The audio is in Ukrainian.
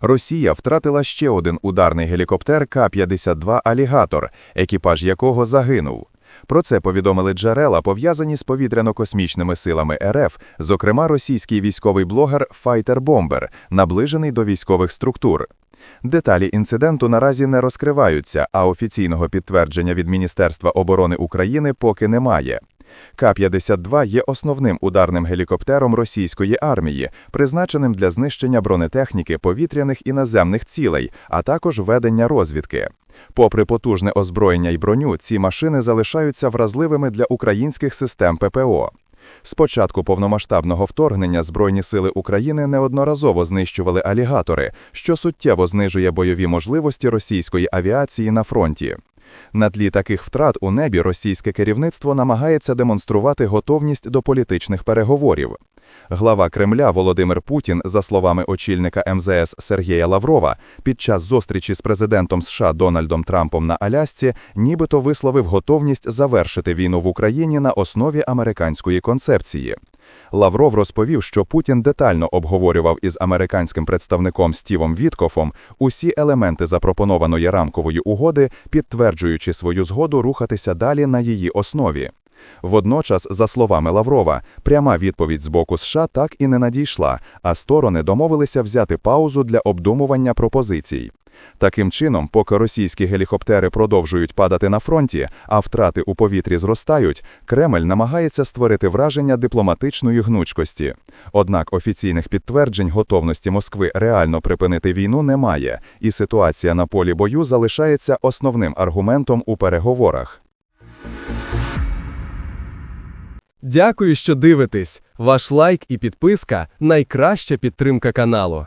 Росія втратила ще один ударний гелікоптер К-52 «Алігатор», екіпаж якого загинув. Про це повідомили джерела, пов'язані з повітряно-космічними силами РФ, зокрема російський військовий блогер Файтер Бомбер, наближений до військових структур. Деталі інциденту наразі не розкриваються, а офіційного підтвердження від Міністерства оборони України поки немає. К-52 є основним ударним гелікоптером російської армії, призначеним для знищення бронетехніки повітряних і наземних цілей, а також ведення розвідки. Попри потужне озброєння й броню, ці машини залишаються вразливими для українських систем ППО. З початку повномасштабного вторгнення Збройні сили України неодноразово знищували алігатори, що суттєво знижує бойові можливості російської авіації на фронті. На тлі таких втрат у небі російське керівництво намагається демонструвати готовність до політичних переговорів. Глава Кремля Володимир Путін, за словами очільника МЗС Сергія Лаврова, під час зустрічі з президентом США Дональдом Трампом на Алясці нібито висловив готовність завершити війну в Україні на основі американської концепції. Лавров розповів, що Путін детально обговорював із американським представником Стівом Віткофом усі елементи запропонованої рамкової угоди, підтверджуючи свою згоду рухатися далі на її основі. Водночас, за словами Лаврова, пряма відповідь з боку США так і не надійшла, а сторони домовилися взяти паузу для обдумування пропозицій. Таким чином, поки російські гелікоптери продовжують падати на фронті, а втрати у повітрі зростають, Кремль намагається створити враження дипломатичної гнучкості. Однак офіційних підтверджень готовності Москви реально припинити війну немає, і ситуація на полі бою залишається основним аргументом у переговорах. Дякую, що дивитесь. Ваш лайк і підписка найкраща підтримка каналу.